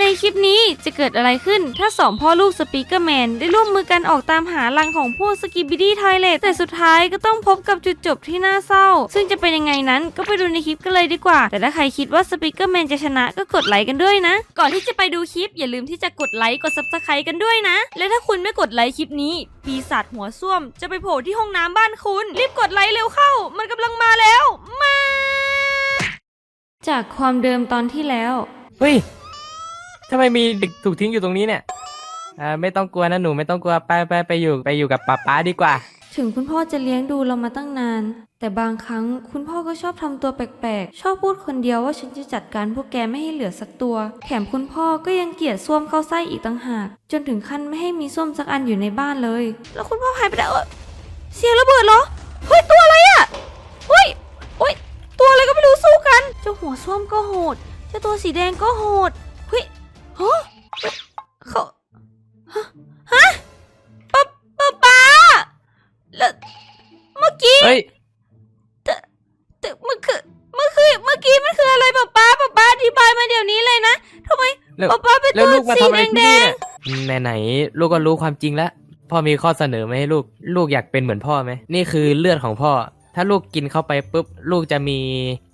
ในคลิปนี้จะเกิดอะไรขึ้นถ้าสองพ่อลูกสปีกเกอร์แมนได้ร่วมมือกันออกตามหารังของพวกสกิบิดี้ทอยเลตแต่สุดท้ายก็ต้องพบกับจุดจบที่น่าเศร้า ซึ่งจะเป็นยังไงนั้นก็ไปดูในคลิปกันเลยดีกว่า แต่ถ้าใครคิดว่าสปีกเกอร์แมนจะชนะก็กดไลค์กันด้วยนะ ก่อนที่จะไปดูคลิป อย่าลืมที่จะกดไลค์กดซับสไครต์กันด้วยนะ และถ้าคุณไม่กดไลค์คลิปนี้ ปีศาจหัวส้วม จะไปโผล่ที่ห้องน้ำบ้านคุณ รีบกดไลค์เร็วเข้า มันกำลังมาแล้ว มา จากความเดิมตอนที่แล้วเฮ้ย ทำไมมีเด็กถูกทิ้งอยู่ตรงนี้เนี่ยอ่าไม่ต้องกลัวนะหนูไม่ต้องกลัวไปไปไปอยู่ไปอยู่กับป๊าป๊าดีกว่า ถึงคุณพ่อจะเลี้ยงดูเรามาตั้งนาน แต่บางครั้งคุณพ่อก็ชอบทำตัวแปลกๆ ชอบพูดคนเดียวว่าฉันจะจัดการพวกแกไม่ให้เหลือสักตัว แถมคุณพ่อก็ยังเกลียดส้วมเข้าไส้อีกต่างหาก จนถึงขั้นไม่ให้มีส้วมสักอันอยู่ในบ้านเลย แล้วคุณพ่อหายไปแล้วเอ้ยเสียงระเบิดเหรอเฮ้ยตัวอะไรอะเฮ้ยเฮ้ยตัวอะไรก็ไม่รู้สู้กัน เจ้าหัวส้วมก็โหด เจ้าตัวสีแดงก็โหดเฮ้ย ฮะเขาฮะฮะป๊าป๊าป๊าแล้วเมื่อกี้เฮ้ยแต่เมื่อคือเมื่อคือเมื่อกี้มันคืออะไรป๊าป๊าป๊าป๊าอธิบายมาเดี๋ยวนี้เลยนะทำไมแล้วป๊าป๊าเป็นแล้วตัวลูกมาสีทำอะไรแดที่นี่งเนี่ยไหนๆลูกก็รู้ความจริงแล้วพ่อมีข้อเสนอมาให้ลูกลูกอยากเป็นเหมือนพ่อไหมนี่คือเลือดของพ่อ ถ้าลูกกินเข้าไปปุ๊บลูกจะมี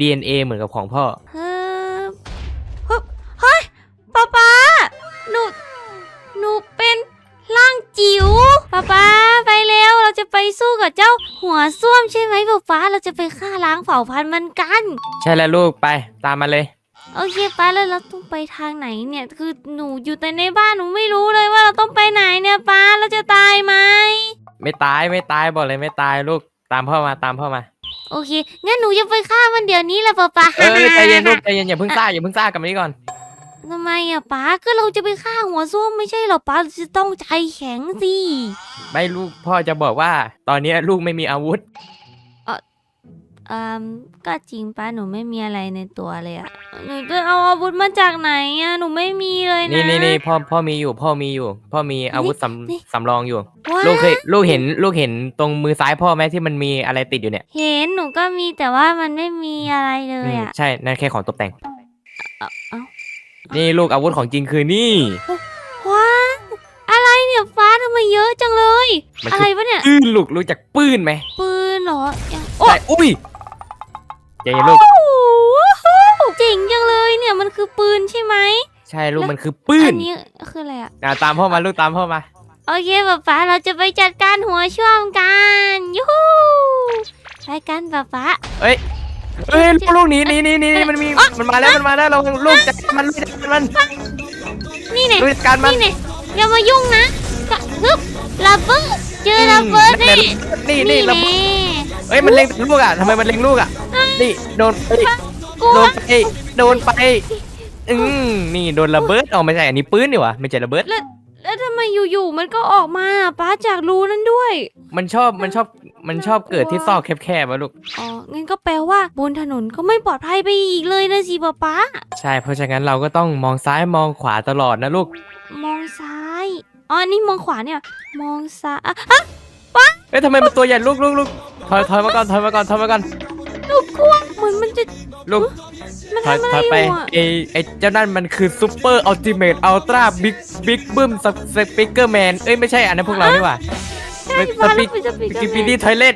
DNA เหมือนกับของพ่อ ๆเฮ้ ใช่ไหมป๊าป๊าเราจะไปฆ่าล้างเผ่าพันธุ์มันกัน ใช่แล้วลูกไปตามมาเลย โอเคป้าแล้วเราต้องไปทางไหนเนี่ย คือหนูอยู่แต่ในบ้านหนูไม่รู้เลยว่าเราต้องไปไหนเนี่ยป้าเราจะตายไหมไม่ตายไม่ตายบอกเลยไม่ตายลูกตามพ่อมาตามพ่อมาโอเคงั้นหนูจะไปฆ่ามันเดี๋ยวนี้แหละป้าป้าเออใจเย็นลูกใจเย็นอย่าเพิ่งซ่าอย่าเพิ่งซ่ากลับมานี่ก่อนทำไมอะป้าก็เราจะไปฆ่าหัวส้วมไม่ใช่เหรอป้าเราจะต้องใจแข็งสิไม่ลูกพ่อจะบอกว่า ตอนนี้ลูกไม่มีอาวุธ อืมก็จริงป้าหนูไม่มีอะไรในตัวเลยอะหนูจะเอาอาวุธมาจากไหนอะหนูไม่มีเลยนะ นี่นี่นี่พ่อพ่อมีอยู่ พ่อมีอยู่ พ่อมีอาวุธสนี่ำสำรองอยู่ ว้าลูกเคยลูกเห็นลูกเห็นตรงมือซ้ายพ่อไหมที่มันมีอะไรติดอยู่เนี่ยเห็นหนูก็มีแต่ว่ามันไม่มีอะไรเลอืยมอะ ใช่นั่นแค่ของตกแต่งเอาเอานี่ลูกอาวุธของจริงคือนี่ ว้าอะไรเนี่ยฟ้าทำไมเยอะจังเลย มันอะคืไรอวะเนี่ย ปืนลูกรู้จักปืนไหมปืนเหรอยังโอ้ใช่อุ้ย ใจเย็นลูกโหเจ๋งจังเลยเนี่ยมันคือปืนใช่ไหมใช่ลูกมันคือปือันนี้คืออะไรอะอะตามพ่อมาลูกตามพ่อมา โอเคป๊าป๊าเราจะไปจัดการหัวช่วงกันยูฮูไปกันป๊าป๊าเอ้ยเอ้ยลูกลูกหนีหนีหนีหนีหนีมันมีมันมาแล้วมันมาแล้วเราลูกจัดการมันลูกจัดการมันนี่เนี่ยลูกจัดการมันนี่เนี่ยอย่ามายุ่งนะกะฮึบระเบิดเจอระเบิดอืนี่มนี่นี่เราแน่เอ้ยมันเล็งลูกอะทำไมมันเล็งลูกอะ นี่โดนไปกลัวโดนไปโดนไปอืมนี่โดนระเบิดเอาไม่ใช่อันนี้ปืนนี่หวะไม่ใช่ระเบิด แล้วทำไมอยู่ๆมันก็ออกมาอะป๊าจากรูนั้นด้วย มันชอบมันชอบมันชอบเกิดที่ซอกแคบๆวะลูก อ๋อ งั้นก็แปลว่าบนถนนก็ไม่ปลอดภัยไปอีกเลยนะสิป๊าป๊า ใช่เพราะฉะนั้นเราก็ต้องมองซ้ายมองขวาตลอดนะลูก มองซ้าย อ๋อ นี่มองขวาเนี่ย มองซ้ายอะเอ้ยทำไมมันตัวใหญ่ลูกลูกลูกถอยถอยมาก่อนถอยมาก่อนถอยมาก่อนหนู กลัวเหมือนมันจะลูกมันถอยทำอะถไรอยอไปยู่อะไอไอเจ้านั่นมันคือซูเปอร์อัลติเมทอัลตร้าบิ๊กบิ๊กบึ้มสปิเกอร์แมนเอ้ยไม่ใช่อันนั้นพวกเรานี่หว่าใช่เป็นป๊าสปิแล้วเป็นสปีกเกอกิร์ปีแมดี้นทอยเลท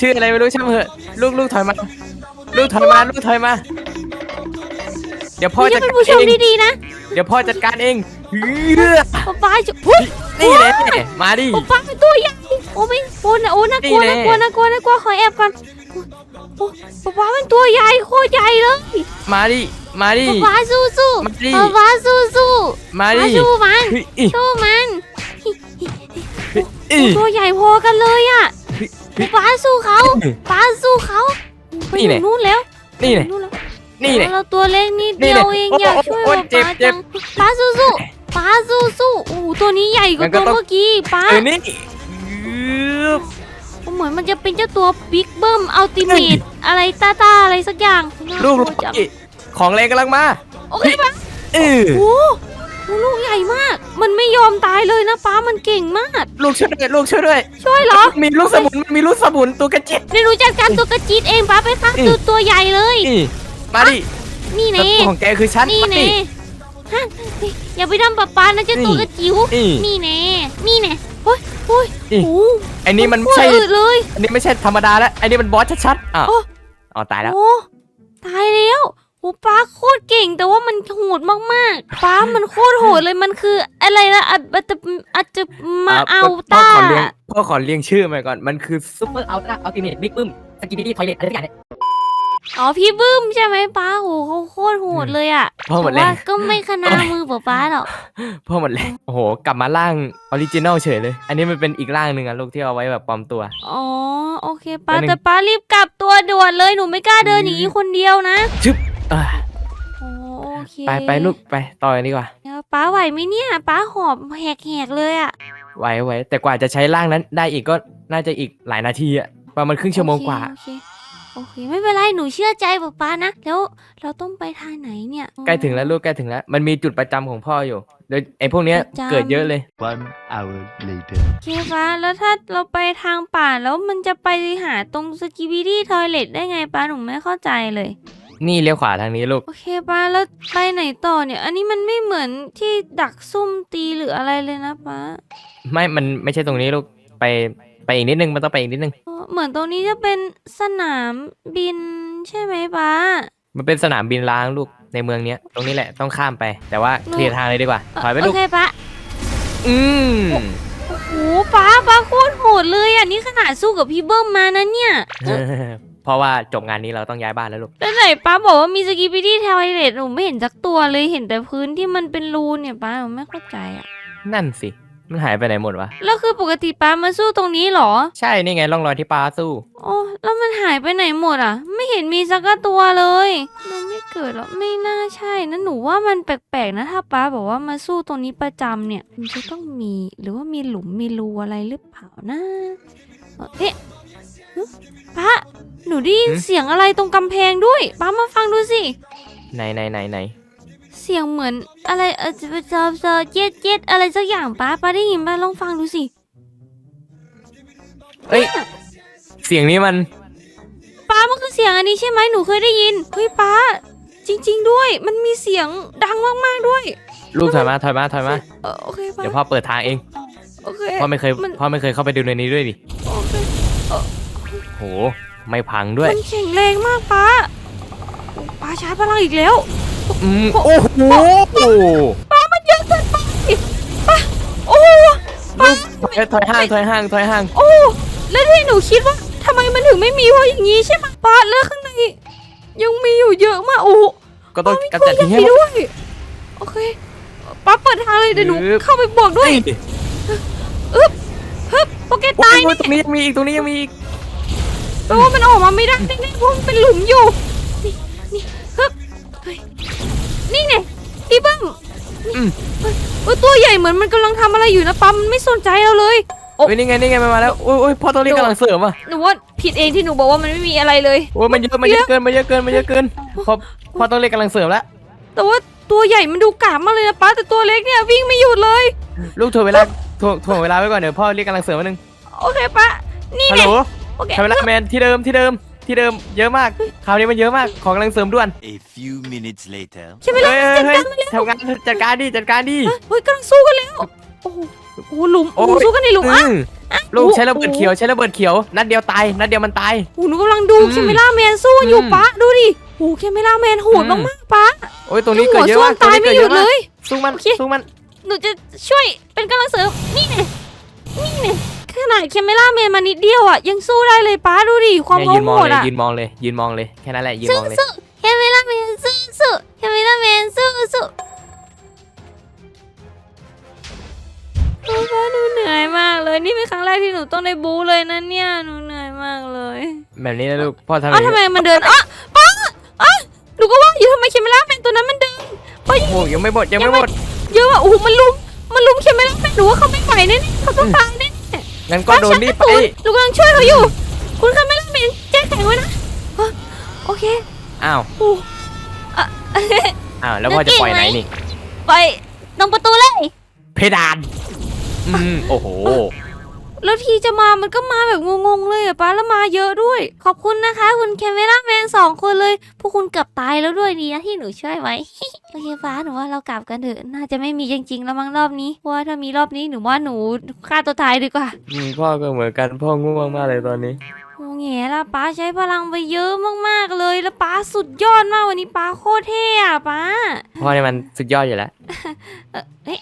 ชื่ออะไรไม่รู้ช่างมันเถอะลูกลูกถอยมาลูกถอยมาลูกถอยมา เดี๋ยวพ่อนี่จัดเป็นการผู้ชมเองดีๆนะเดี๋ยวพ่อจัดการเองเฮือป๊าป๊าจะอุ๊ยนี่แหละมาดิป๊าป๊าเป็นตัวใหญ่ โอ้ไม่โอ้นะโอ้น่ากลัวนี่แน่น่ากลัวน่ากลัวน่ากลัวขอแอบก่อนโอ้ป๊าป๊าเป็นตัวใหญ่โคตรใหญ่เลยมาดิมาดิป๊าป๊าสู้สู้มาดิป๊าป๊าสู้สู้มาป๊าดิสู้มันเฮ้ยอิสู้มันอิตัวใหญ่พอกันเลยอะป้าสู้เขาป้าสู้เขาไปอยู่นู่นแล้วนี่แหละนู่นแล้วนี่แหละเราตัวเล็กนิดนี่เดีแหยละวเองโอ้อยากช่วยโอ้ป้าเจ็บเจ็จับงป้าสู้สู้ป้าสู้สู้โอ้โหตัวนี้ใหญ่กว่างั้นก็ตัวต้องเมื่อกี้ป้าเออนี่อื บเหมือนมันจะเป็นเจ้าตัวบิ๊กเบิ้มอัลติเมทอะไรตาตาอะไรสักอย่างน่าลูกกลูลักวจังของแรงกำลังมา โอเคป้าเออโอ้โหลูกใหญ่มาก มันไม่ยอมตายเลยนะป้ามันเก่งมาก ลูกช่วยด้วยลูกช่วยด้วย ช่วยเหรอ มีลูกสมุนมันมีลูกสมุนตัวกระจิตเดี๋ยวหนูจัดการตัวกระจีดเองป้าไปฆ่าอืมตัวตัวใหญ่เลยนี่มาดิ นี่แล้วเน่ตัวของแกคือฉันนี่มาดิเน่ฮะนี่อย่าไปทำป๊าป๊านะเจ้าตัวกระจิ๋วนี่นี่แน่นี่แน่โอ้ยโอ้ยนี่โอ้ไอ้นี่มันโคไม่ตรใช่อืดเลยอันนี้ไม่ใช่ธรรมดาแล้วไอ้นี่มันบอสชัดๆอ้าวโอ้อ๋อตายแล้ว โอ้ตายแล้วโอ้ป้าโคตรเก่งแต่ว่ามันโหดมากๆป้ามันโคตรโหดเลยมันคืออะไรนะอาจอาจจะอาจจะมาเอาพ่อต้าขอเรียงพ่อขอเรียงชื่อมาก่อน มันคือซุปเปอร์อัลตร้าอัลติเมทบิ๊กบึ้มสกิบิดี้ทอยเลทอะไรสักอย่างเนี่ย อ๋อพี่บึ้มใช่ไหมป้าโหเขาโคตรโหดเลยอะพ่อหมแต่ดแรว่างก็ไม่ขนาดมือป๊าป๊าหรอกพ่อหมดแรงโอ้โห กลับมาร่างออริจินอลเฉยเลย อันนี้มันเป็นอีกร่างหนึ่งอะลูกที่เอาไว้แบบปลอมตัว อ๋อโอเคป้าแป๊บนึงแต่ป้ารีบกลับตัวด่วนเลยหนูไม่กล้าเดินอย่างนี้คนเดียวนะชึบอ่าโอ้โอเคไปไปลูกไปต่อกันดีกว่าเดี๋ยวป้าไหวไหมเนี่ยป้าหอบแหกๆเลยอะไหวไหวแต่กว่าจะใช้ร่างนั้นได้อีกก็น่าจะอีกหลายนาทีอะประมาณครึ่งชั่วโมงกว่า โอเคโอเค ไม่เป็นไรหนูเชื่อใจป๊าป๊านะ แล้วเราต้องไปทางไหนเนี่ยใกล้ถึงแล้วลูกใกล้ถึงแล้ว มันมีจุดประจำของพ่ออยู่เดี๋ยวไอ้พวกเนี้ยประจำเกิดเยอะเลย One hour later. โอเคป้าแล้วถ้าเราไปทางป่าแล้วมันจะไปหาตรงสกิบิดี้ทอยเลทได้ไงป้าหนูไม่เข้าใจเลย นี่เลี้ยวขวาทางนี้ลูก โอเคป้าแล้วไปไหนต่อเนี่ย อันนี้มันไม่เหมือนที่ดักซุ่มตีหรืออะไรเลยนะป้า ไม่ มันไม่ใช่ตรงนี้ลูก ไปไป อีกนิดนึงมันต้องไปอีกนิดนึง อ๋อเหมือนตรงนี้จะเป็นสนามบินใช่ไหมป้า มันเป็นสนามบินล้างลูกในเมืองเนี้ย ตรงนี้แหละต้องข้ามไป แต่ว่าเคลียร์ทางเลยดีกว่า ถอยไปโอลูกเคป้าอืมโอ้โหป้าป้าโคตรโหดเลยอะนี่ขนาดสู้กับพี่เบิ้มมานะเนี่ยเพราะว่าจบงานนี้เราต้องย้ายบ้านแล้วลูก แล้วไหนป้าบอกว่ามีสกิปปี้ทอยเลทหนูไม่เห็นสักตัวเลยเห็นแต่พื้นที่มันเป็นรูเนี่ยป้าหนูไม่เข้าใจอะ นั่นสิ มันหายไปไหนหมดวะ แล้วคือปกติป้ามาสู้ตรงนี้เหรอ ใช่ นี่ไงร่องรอยที่ปลาสู้ โอ้แล้วมันหายไปไหนหมดอะ ไม่เห็นมีสักตัวเลยมันไม่เกิดหรอกไม่น่าใช่นะหนูว่ามันแปลกๆนะถ้าป้าบอกว่ามาสู้ตรงนี้ประจำเนี่ยมันจะต้องมีหรือว่ามีหลุมมีรูอะไรหรือเปล่านะเอ่อเอ๊ะหึป้าหนูได้ยินหึ เสียงอะไรตรงกำแพงด้วยป้ามาฟังดูสิ ไหนไหนไหนไหน เสียงเหมือนอะไรเออจะจะจะเจ็ดเจ็ดอะไรสักอย่างป้าป้าได้ยินป้าลองฟังดูสิเอ้ย เสียงนี้มันป้ามันคือเสียงอันนี้ใช่ไหมหนูเคยได้ยินเฮ้ยป้า จริง ๆ ด้วย มันมีเสียงดังมากๆด้วยลูกถอยมาถอยมาถอยมาเออโอเคป้าเดี๋ยวพ่อเปิดทางเองโอเคพ่อไม่เคยมันพ่อไม่เคยเข้าไปดูในนี้ด้วยดิโอเคโหไม่พังด้วยมันแข็งแรงมากป้าโอ้ป้าชาร์จพลังอีกแล้ว อืมโอ้โหป้ามันเยอะเกินไปป้าโอ้ลูกถอยถอยห่างถอยห่างถอยห่างโอ้แล้วที่หนูคิดว่าทำไมมันถึงไม่มีเพราะอย่างนี้ใช่ไหมป้าแล้วข้างในยังมีอยู่เยอะมากโอ้ก็ต้องมีกำจัดทิ้งให้เคหมรื่ดใหญ่ด้วยโอเคป้าเปิดทางเลยเดี๋ยวหนูปึ๊บเข้าไปบอกด้วยเฮ้ยฮึบโปเกตโอ้ตายยตรงนี้ยังมีอีกตรงนี้ยังมีอีกแปลว่ามันออกมาไม่ได้แน่ๆเพราะมันเป็นหลุมอยู่นี่นี่ฮึบ เฮ้ยนี่ไงพี่เบิ้มอืม เฮ้ยเฮ้ยตัวใหญ่เหมือนมันกำลังทำอะไรอยู่นะปั๊มมันไม่สนใจเราเลย โอ้ เฮ้ยนี่ไงนี่ไงมันมาแล้วโอ้ยโอ้ยพ่อต้องรีบกำลังเสริมอะหนูว่าผิดเองที่หนูบอกว่ามันไม่มีอะไรเลย โอ้ยมันเยอะมันเยอะเกินมันเยอะเกินมันเยอะเกินพ่อพ่อต้องเรียกกำลังเสริมแล้วแต่ว่าตัวใหญ่มันดูกล้ามมากเลยนะป้าแต่ตัวเล็กเนี่ยวิ่งไม่หยุดเลย ลูกถ่วงเวลาถ่วงถ่วงเวลาไว้ก่อนเดี๋ยวพ่อเรียกกำลังเสริมมาหนึ่งโอเคป้านี่ฮัลไงโหลโอเคถ่วงเวลาแมนที่เดิมที่เดิม ที่เดิมเยอะมากคราวนี้มันเยอะมากขอกำลังเสริมด่วน A few minutes later. ใช่ไหมเฮ้ล่ะยเฮ้ยเฮ้ยทำงานจัดการดิจัดการดิ เฮ้ยกำลังสู้กันแล้วโอ้โหโอ้โหหลุมโอ้โหโอ้ย สู้กันในหลุมอะอืมลูกใช้ระเบิดเขียวใช้ระเบิดเขียวนัดเดียวตายนัดเดียวมันตาย โอ้โหหนูกำลังดูอืมเคมิล่าแมนสู้อยู่อืมป้าดูดิโอ้โหเคมิล่าแมนโหดอืม มากๆป้าโอ้ยตรงนี้หัเกิดวเยอะส้วมามกตรงตายนี้ไม่เกิดหเยยุดอะเลมากย สู้มันโอเค สู้มันหนูจะช่วยเป็นกำลังเสริมนี่ไงนี่ไง ขนาดเคมิล่าแมนมานิดเดียวอะยังสู้ได้เลยป้าดูดิความเนี่ยโหยืนมองเลยดอะยืนมองเลยยืนมองเลยแค่นั้นแหละยืนสู้มองเลยสู้เคมิล่าแมนสู้สู้เคมิล่าแมนสู้สู้โอ้ป้าหนูเหนื่อยมากเลยนี่เป็นครั้งแรกที่หนูต้องได้บู๊เลยนะเนี่ยหนูเหนื่อยมากเลยแบบนี้นะลูกพ่อทำออ้าวย่างทำไมนี้มันเดินอะป้าอะหนูก็ว่าอยู่ทำไมเคมิล่าแมนตัวนั้นมันเดินป้า โอ้ยังไม่หมดยังไม่หมด เยอะอะโอ้โหมันลุม มันลุมเคมิล่าแมนหนูว่าเขาไม่ไหวแน่ๆเขาต้องตายแน่ งั้นก็โดนรีบไปหนูกำลังช่วยเขาอยู่ คุณเคมิล่าแมนแจ้งแข็งไว้นะอะโอเคอ้าวโอ้อะอ้าวแล้วพ่อจะปล่อยไหนนี่ไปตรงประตูเลย เพดาน อืมโอ้โห แล้วทีจะมามันก็มาแบบงงๆเลยอะป้าแล้วมาเยอะด้วย ขอบคุณนะคะ คุณแคมเมล่าแมนสองคนเลย พวกคุณเกือบตายแล้วด้วยดีนะที่หนูช่วยไว้ โอเคฟ้าหนูว่าเรากลับกันเถอะน่าจะไม่มีจริงๆแล้วมั้งรอบนี้เพราะว่าถ้ามีรอบนี้หนูว่าหนูฆ่าตัวตายดีกว่าอืมพ่อก็เหมือนกันพ่อง่วงมากเลยตอนนี้โอ้แง่ละป้าใช้พลังไปเยอะมากๆเลยแล้วป้าสุดยอดมากวันนี้ป้าโคตรเท่อะป้าพ่อเนี่ยมันสุดยอดอยู่แล้วเออเอ๊ะ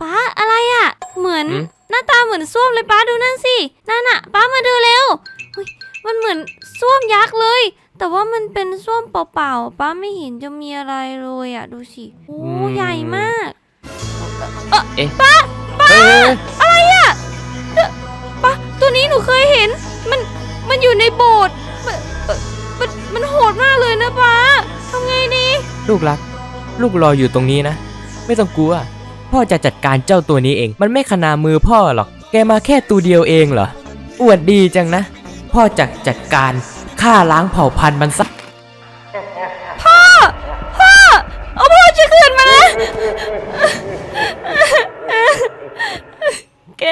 ป้าอะไรอะ เหมือนหืม หน้าตาเหมือนส้วมเลยป้าดูนั่นสินั่นอะป้ามาดูเร็วเฮ้ยมันเหมือนส้วมยักษ์เลย แต่ว่ามันเป็นส้วมเปล่าๆป้าไม่เห็นจะมีอะไรเลยอะดูสิโอ้ใหญ่มาก เอ๊ะป้าป้าอะไรอะเอ่อป้าตัวนี้หนูเคยเห็น มันมันอยู่ในโบสถ์มันมันมันโหดมากเลยนะป้าทำไงดี ลูกรัก ลูกรออยู่ตรงนี้นะ ไม่ต้องกลัว พ่อจะจัดการเจ้าตัวนี้เอง มันไม่ขนามือพ่อหรอก แกมาแค่ตัวเดียวเองเหรอ อวดดีจังนะ พ่อจะจัดการฆ่าล้างเผ่าพันธุ์มันซะเอาพ่อจะคืนมานะ แก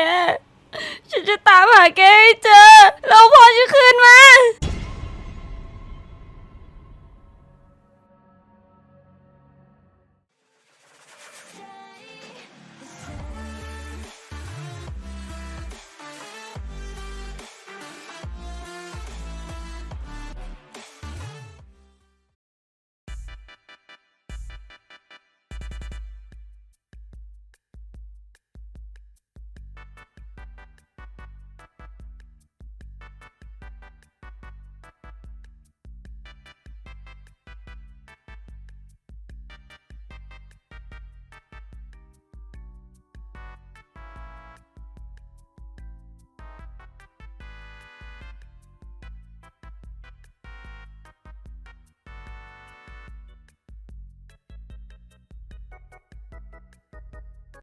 ฉันจะตามหาแกให้เจอ แล้วพ่อจะคืนมา